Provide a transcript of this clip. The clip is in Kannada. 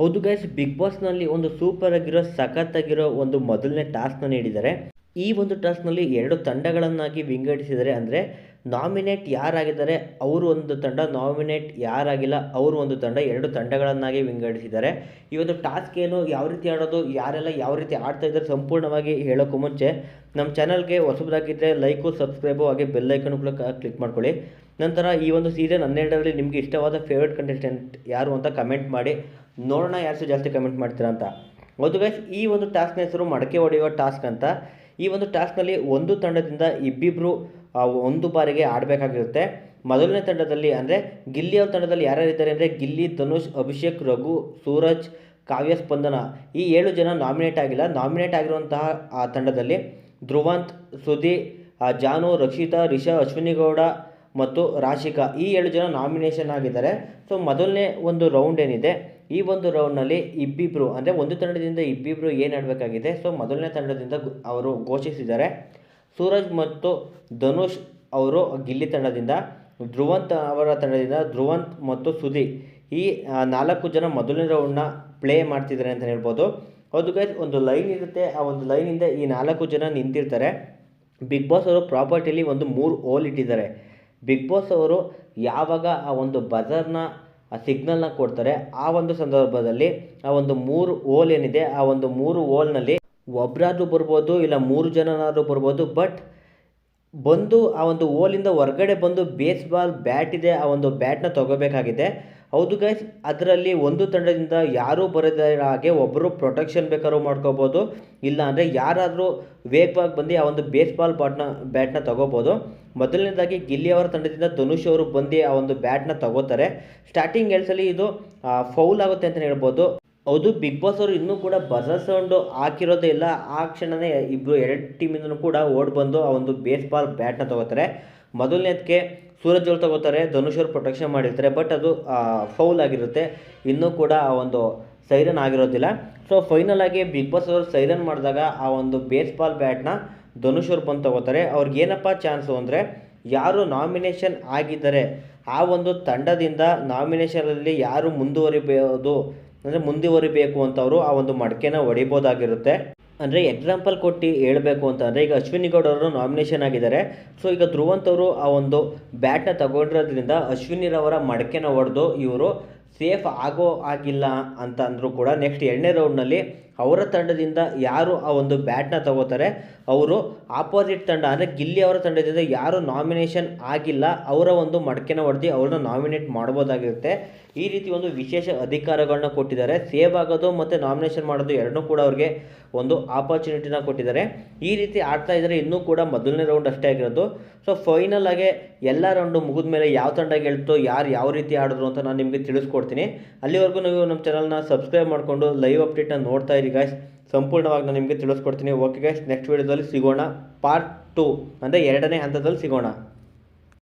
ಹೌದು ಗೈಸ್ ಬಿಗ್ ಬಾಸ್ನಲ್ಲಿ ಒಂದು ಸೂಪರ್ ಆಗಿರೋ ಸಖತ್ತಾಗಿರೋ ಒಂದು ಮೊದಲನೇ ಟಾಸ್ಕ್ನ ನೀಡಿದ್ದಾರೆ. ಈ ಒಂದು ಟಾಸ್ಕ್ನಲ್ಲಿ ಎರಡು ತಂಡಗಳನ್ನಾಗಿ ವಿಂಗಡಿಸಿದ್ದಾರೆ. ಅಂದರೆ ನಾಮಿನೇಟ್ ಯಾರಾಗಿದ್ದಾರೆ, ಅವರು ಒಂದು ತಂಡ ನಾಮಿನೇಟ್ ಯಾರಾಗಿಲ್ಲ, ಅವರು ಒಂದು ತಂಡ, ಎರಡು ತಂಡಗಳನ್ನಾಗಿ ವಿಂಗಡಿಸಿದ್ದಾರೆ. ಈ ಒಂದು ಟಾಸ್ಕ್ ಏನು, ಯಾವ ರೀತಿ ಆಡೋದು, ಯಾರೆಲ್ಲ ಯಾವ ರೀತಿ ಆಡ್ತಾ ಇದ್ದಾರೆ ಸಂಪೂರ್ಣವಾಗಿ ಹೇಳೋಕ್ಕೂ ಮುಂಚೆ ನಮ್ಮ ಚಾನಲ್ಗೆ ಹೊಸಬರಾಗಿದ್ದರೆ ಲೈಕು ಸಬ್ಸ್ಕ್ರೈಬು ಹಾಗೆ ಬೆಲ್ಲೈಕನ್ ಕೂಡ ಕ್ಲಿಕ್ ಮಾಡ್ಕೊಳ್ಳಿ. ನಂತರ ಈ ಒಂದು ಸೀಸನ್ ಹನ್ನೆರಡರಲ್ಲಿ ನಿಮಗೆ ಇಷ್ಟವಾದ ಫೇವ್ರೆಟ್ ಕಂಟೆಸ್ಟೆಂಟ್ ಯಾರು ಅಂತ ಕಮೆಂಟ್ ಮಾಡಿ. ನೋಡೋಣ ಯಾರು ಜಾಸ್ತಿ ಕಮೆಂಟ್ ಮಾಡ್ತೀರಾ ಅಂತ. ಹೌದು ಗೈಸ್ ಈ ಒಂದು ಟಾಸ್ಕ್ನ ಹೆಸರು ಮಡಕೆ ಹೊಡೆಯುವ ಟಾಸ್ಕ್ ಅಂತ. ಈ ಒಂದು ಟಾಸ್ಕ್ನಲ್ಲಿ ಒಂದು ತಂಡದಿಂದ ಇಬ್ಬಿಬ್ಬರು ಒಂದು ಬಾರಿಗೆ ಆಡಬೇಕಾಗಿರುತ್ತೆ. ಮೊದಲನೇ ತಂಡದಲ್ಲಿ ಅಂದರೆ ಗಿಲ್ಲಿ ಅವ್ರ ತಂಡದಲ್ಲಿ ಯಾರ್ಯಾರಿದ್ದಾರೆ ಅಂದರೆ ಗಿಲ್ಲಿ, ಧನುಷ್, ಅಭಿಷೇಕ್, ರಘು, ಸೂರಜ್, ಕಾವ್ಯ, ಸ್ಪಂದನ. ಈ ಏಳು ಜನ ನಾಮಿನೇಟ್ ಆಗಿಲ್ಲ. ನಾಮಿನೇಟ್ ಆಗಿರುವಂತಹ, ಆ, ತಂಡದಲ್ಲಿ ಧ್ರುವಂತ್ ಸುದಿ ಜಾನು, ರಕ್ಷಿತಾ ರಿಷಾ ಅಶ್ವಿನಿ ಗೌಡ ಮತ್ತು ರಾಶಿಕಾ ಈ ಏಳು ಜನ ನಾಮಿನೇಷನ್ ಆಗಿದ್ದಾರೆ. ಸೊ ಮೊದಲನೇ ಒಂದು ರೌಂಡ್ ಏನಿದೆ. ಈ ಒಂದು ರೌಂಡ್ನಲ್ಲಿ ಇಬ್ಬಿಬ್ಬರು ಅಂದರೆ ಒಂದು ತಂಡದಿಂದ ಇಬ್ಬಿಬ್ಬರು ಏನು ಆಡಬೇಕಾಗಿದೆ? ಸೊ ಮೊದಲನೇ ತಂಡದಿಂದ ಅವರು ಘೋಷಿಸಿದ್ದಾರೆ. ಸೂರಜ್ ಮತ್ತು ಧನುಷ್ ಅವರು ಗಿಲ್ಲಿ ತಂಡದಿಂದ, ಧ್ರುವಂತ್ ಅವರ ತಂಡದಿಂದ, ಧ್ರುವಂತ್ ಮತ್ತು ಸುದಿ ಈ ನಾಲ್ಕು ಜನ ಮೊದಲನೇ ರೌಂಡ್ನ ಪ್ಲೇ ಮಾಡ್ತಿದ್ದಾರೆ ಅಂತ ಹೇಳ್ಬೋದು. ಹೌದು ಗೈಸ್ ಒಂದು ಲೈನ್ ಇರುತ್ತೆ. ಆ ಒಂದು ಲೈನಿಂದ ಈ ನಾಲ್ಕು ಜನ ನಿಂತಿರ್ತಾರೆ. ಬಿಗ್ ಬಾಸ್ ಅವರು ಪ್ರಾಪರ್ಟಿಲಿ ಒಂದು ಮೂರು ಹೋಲ್ ಇಟ್ಟಿದ್ದಾರೆ. ಬಿಗ್ ಬಾಸ್ ಅವರು ಯಾವಾಗ ಆ ಒಂದು ಬಜರ್ನ ಆ ಸಿಗ್ನಲ್ನ ಕೊಡ್ತಾರೆ. ಆ ಒಂದು ಸಂದರ್ಭದಲ್ಲಿ ಆ ಒಂದು ಮೂರು ಓಲ್ ಏನಿದೆ, ಆ ಒಂದು ಮೂರು ಓಲ್ನಲ್ಲಿ ಒಬ್ಬರಾದ್ರೂ ಬರ್ಬೋದು, ಇಲ್ಲ ಮೂರು ಜನನಾದ್ರೂ ಬರ್ಬೋದು ಬಟ್ ಬಂದು ಆ ಒಂದು ಓಲಿಂದ ಹೊರಗಡೆ ಬಂದು ಬೇಸ್ಬಾಲ್ ಬ್ಯಾಟ್ ಇದೆ, ಆ ಒಂದು ಬ್ಯಾಟ್ನ ತಗೋಬೇಕಾಗಿದೆ. ಹೌದು ಗೈಸ್ ಅದರಲ್ಲಿ ಒಂದು ತಂಡದಿಂದ ಯಾರೂ ಇರೋ ಹಾಗೆ ಒಬ್ಬರು ಪ್ರೊಟೆಕ್ಷನ್ ಬೇಕಾದ್ರೂ ಮಾಡ್ಕೋಬೋದು. ಇಲ್ಲ ಅಂದರೆ ಯಾರಾದರೂ ವೇಗವಾಗಿ ಬಂದು ಆ ಒಂದು ಬೇಸ್ಬಾಲ್ ಬಾಟ್ನ ಬ್ಯಾಟ್ನ ತಗೋಬೋದು. ಮೊದಲನೇದಾಗಿ ಗಿಲ್ಲಿ ಅವರ ತಂಡದಿಂದ ಧನುಷ್ ಅವರು ಬಂದು ಆ ಒಂದು ಬ್ಯಾಟ್ನ ತಗೋತಾರೆ. ಸ್ಟಾರ್ಟಿಂಗ್ ಎಲ್ಸಲ್ಲಿ ಇದು ಫೌಲ್ ಆಗುತ್ತೆ ಅಂತಲೇ ಹೇಳ್ಬೋದು. ಹೌದು ಬಿಗ್ ಬಾಸ್ ಅವರು ಇನ್ನೂ ಕೂಡ ಬಜರ್ ಸೌಂಡು ಹಾಕಿರೋದೇ ಇಲ್ಲ. ಆ ಕ್ಷಣನೇ ಇಬ್ಬರು ಎರಡು ಟೀಮಿಂದನೂ ಕೂಡ ಓಡ್ ಬಂದು ಆ ಒಂದು ಬೇಸ್ ಬಾಲ್ ಬ್ಯಾಟ್ನ ತಗೋತಾರೆ. ಮೊದಲನೇದಕ್ಕೆ ಸೂರಜ್ ಅವ್ರು ತಗೋತಾರೆ, ಧನುಷ್ ಅವರು ಪ್ರೊಟೆಕ್ಷನ್ ಮಾಡಿರ್ತಾರೆ ಬಟ್ ಅದು ಫೌಲ್ ಆಗಿರುತ್ತೆ. ಇನ್ನೂ ಕೂಡ ಆ ಒಂದು ಸೈರನ್ ಆಗಿರೋದಿಲ್ಲ. ಸೊ ಫೈನಲ್ ಆಗಿ ಬಿಗ್ ಬಾಸ್ ಅವರು ಸೈರನ್ ಮಾಡಿದಾಗ ಆ ಒಂದು ಬೇಸ್ ಬಾಲ್ ಬ್ಯಾಟ್ನ ಧನುಷ್ ಅವ್ರು ಬಂದು ತಗೋತಾರೆ. ಅವ್ರಿಗೇನಪ್ಪ ಚಾನ್ಸು ಅಂದರೆ, ಯಾರು ನಾಮಿನೇಷನ್ ಆಗಿದ್ದಾರೆ, ಆ ಒಂದು ತಂಡದಿಂದ ನಾಮಿನೇಷನಲ್ಲಿ ಯಾರು ಮುಂದುವರಿಬೋದು ಅಂದರೆ ಮುಂದುವರಿಬೇಕು ಅಂತವರು ಆ ಒಂದು ಮಡಕೆನ ಹೊಡಿಬೋದಾಗಿರುತ್ತೆ ಅಂದರೆ ಎಕ್ಸಾಂಪಲ್ ಕೊಟ್ಟು ಹೇಳಬೇಕು ಅಂತ ಅಂದರೆ ಈಗ ಅಶ್ವಿನಿ ಗೌಡ ಅವರು ನಾಮಿನೇಷನ್ ಆಗಿದ್ದಾರೆ. ಸೊ ಈಗ ಧ್ರುವಂತ್ ಅವರು ಆ ಒಂದು ಬ್ಯಾಟ್ನ ತಗೊಂಡಿರೋದ್ರಿಂದ ಅಶ್ವಿನಿರವರ ಮಡಕೆನ ಹೊಡೆದು ಇವರು ಸೇಫ್ ಆಗೋ, ಆಗಿಲ್ಲ ಅಂತ ಅಂದರೂ ಕೂಡ ನೆಕ್ಸ್ಟ್ ಎರಡನೇ ರೌಂಡ್ನಲ್ಲಿ ಅವರ ತಂಡದಿಂದ ಯಾರು ಆ ಒಂದು ಬ್ಯಾಟ್ನ ತಗೋತಾರೆ, ಅವರು ಆಪೋಸಿಟ್ ತಂಡ, ಅಂದರೆ ಗಿಲ್ಲಿ ಅವರ ತಂಡದಿಂದ ಯಾರು ನಾಮಿನೇಷನ್ ಆಗಿಲ್ಲ, ಅವರ ಒಂದು ಮಡಕೆನ ಹೊಡೆದು ಅವ್ರನ್ನ ನಾಮಿನೇಟ್ ಮಾಡ್ಬೋದಾಗಿರುತ್ತೆ. ಈ ರೀತಿ ಒಂದು ವಿಶೇಷ ಅಧಿಕಾರಗಳನ್ನ ಕೊಟ್ಟಿದ್ದಾರೆ. ಸೇವ್ ಆಗೋದು ಮತ್ತು ನಾಮಿನೇಷನ್ ಮಾಡೋದು ಎರಡನ್ನೂ ಕೂಡ ಅವ್ರಿಗೆ ಒಂದು ಆಪರ್ಚುನಿಟಿನ ಕೊಟ್ಟಿದ್ದಾರೆ. ಈ ರೀತಿ ಆಡ್ತಾ ಇದ್ದರೆ ಇನ್ನೂ ಕೂಡ ಮೊದಲನೇ ರೌಂಡ್ ಅಷ್ಟೇ ಆಗಿರೋದು. ಸೊ ಫೈನಲ್ ಆಗಿ ಎಲ್ಲ ರೌಂಡು ಮುಗಿದ ಮೇಲೆ ಯಾವ ತಂಡ ಗೆಲ್ತು, ಯಾರು ಯಾವ ರೀತಿ ಆಡಿದ್ರು ಅಂತ ನಾನು ನಿಮಗೆ ತಿಳಿಸ್ಕೊಡ್ತೀನಿ. ಅಲ್ಲಿವರೆಗೂ ನೀವು ನಮ್ಮ ಚಾನಲ್ನ ಸಬ್ಸ್ಕ್ರೈಬ್ ಮಾಡಿಕೊಂಡು ಲೈವ್ ಅಪ್ಡೇಟ್ನ ನೋಡ್ತಾ ಇರಿ. ಗಾಯ್ಸ್ ಸಂಪೂರ್ಣವಾಗಿ ನಾನು ನಿಮಗೆ ತಿಳಿಸ್ಕೊಡ್ತೀನಿ. ಓಕೆ ಗೈಸ್ ನೆಕ್ಸ್ಟ್ ವೀಡಿಯೋದಲ್ಲಿ ಸಿಗೋಣ ಪಾರ್ಟ್ ಟು ಅಂದರೆ ಎರಡನೇ ಹಂತದಲ್ಲಿ ಸಿಗೋಣ.